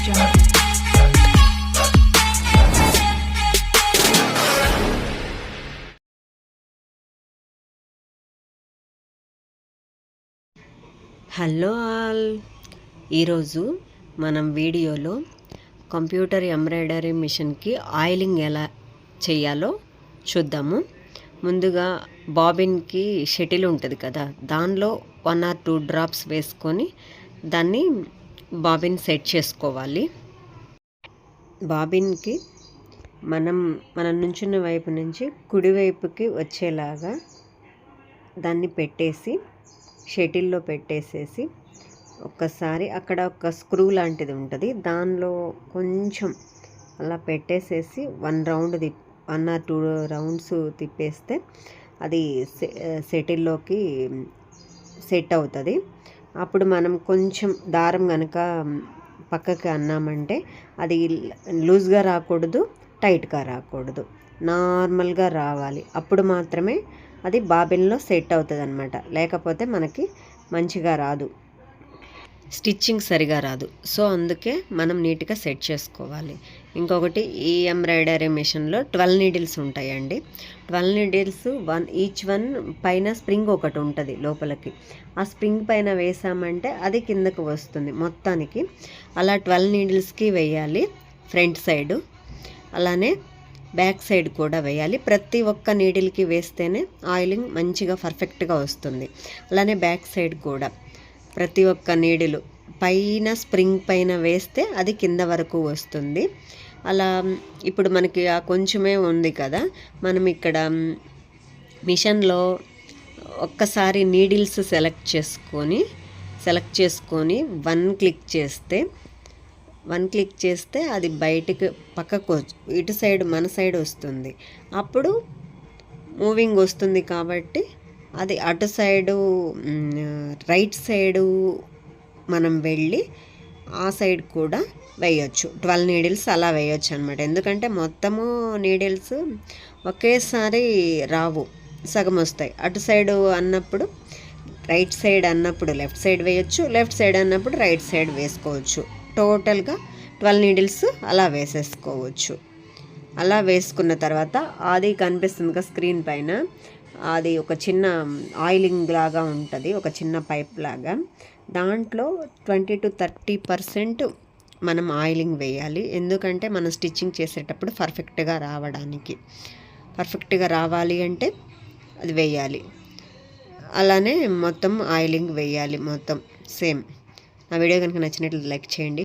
Hello all ఈరోజు మనం వీడియోలో కంప్యూటర్ ఎంబ్రాయిడరీ మిషన్కి ఆయిలింగ్ ఎలా చేయాలో చూద్దాము. ముందుగా బాబిన్కి షటిల్ ఉంటుంది కదా దానిలో వన్ ఆర్ టూ డ్రాప్స్ వేసుకొని దాన్ని బాబిన్ సెట్ చేసుకోవాలి. బాబిన్కి మనం మనం నుంచున్న వైపు నుంచి కుడివైపుకి వచ్చేలాగా దాన్ని పెట్టేసి షటిల్లో పెట్టేసేసి ఒక్కసారి అక్కడ ఒక స్క్రూ లాంటిది ఉంటుంది. దానిలో కొంచెం అలా పెట్టేసేసి one round the one or two rounds తిప్పేస్తే అది సెటిల్లోకి సెట్ అవుతుంది. అప్పుడు మనం కొంచెం దారం కనుక పక్కకి అన్నామంటే అది లూజ్గా రాకూడదు టైట్గా రాకూడదు. నార్మల్గా రావాలి. అప్పుడు మాత్రమే అది బాబిన్లో సెట్ అవుతుంది అనమాట లేకపోతే మనకి మంచిగా రాదు. స్టిచ్చింగ్ సరిగా రాదు. సో అందుకే మనం నీట్గా సెట్ చేసుకోవాలి. ఇంకొకటి ఈ ఎంబ్రాయిడరీ మిషన్లో ట్వెల్వ్ నీడిల్స్ ఉంటాయండి. Twelve needles one each one పైన స్ప్రింగ్ ఒకటి ఉంటుంది లోపలికి. ఆ స్ప్రింగ్ పైన వేసామంటే అది కిందకు వస్తుంది మొత్తానికి. అలా ట్వెల్వ్ నీడిల్స్కి వేయాలి ఫ్రంట్ సైడు. అలానే బ్యాక్ సైడ్ కూడా వేయాలి. ప్రతి ఒక్క నీడిల్కి వేస్తేనే ఆయిలింగ్ మంచిగా పర్ఫెక్ట్గా వస్తుంది. అలానే బ్యాక్ సైడ్ కూడా. ప్రతి ఒక్క నీడిలు పైన స్ప్రింగ్ పైన వేస్తే అది కింద వరకు వస్తుంది. అలా ఇప్పుడు మనకి ఆ కొంచెమే ఉంది కదా మనం ఇక్కడ మిషన్లో ఒక్కసారి నీడిల్స్ సెలెక్ట్ చేసుకొని సెలెక్ట్ చేసుకొని వన్ క్లిక్ చేస్తే వన్ క్లిక్ చేస్తే అది బయటికి పక్కకు ఇటు సైడ్ మన సైడ్ వస్తుంది. అప్పుడు మూవింగ్ వస్తుంది కాబట్టి అది అటు సైడు రైట్ సైడు మనం వెళ్ళి ఆ సైడ్ కూడా వేయొచ్చు. ట్వెల్వ్ నీడిల్స్ అలా వేయొచ్చు అనమాట ఎందుకంటే మొత్తము నీడిల్స్ ఒకేసారి రావు సగం వస్తాయి. అటు సైడు అన్నప్పుడు రైట్ సైడ్ అన్నప్పుడు లెఫ్ట్ సైడ్ వేయొచ్చు లెఫ్ట్ సైడ్ అన్నప్పుడు రైట్ సైడ్ వేసుకోవచ్చు. టోటల్గా ట్వెల్వ్ నీడిల్స్ అలా వేసేసుకోవచ్చు. అలా వేసుకున్న తర్వాత అది కనిపిస్తుంది కదా స్క్రీన్ పైన. అది ఒక చిన్న ఆయిలింగ్ లాగా ఉంటుంది ఒక చిన్న పైప్ లాగా. దాంట్లో ట్వంటీ టు థర్టీ పర్సెంట్ మనం ఆయిలింగ్ వేయాలి. ఎందుకంటే మనం స్టిచ్చింగ్ చేసేటప్పుడు పర్ఫెక్ట్గా రావడానికి. పర్ఫెక్ట్గా రావాలి అంటే అది వేయాలి. అలానే మొత్తం ఆయిలింగ్ వేయాలి మొత్తం సేమ్. నా వీడియో కనుక నచ్చినట్లు లైక్ చేయండి.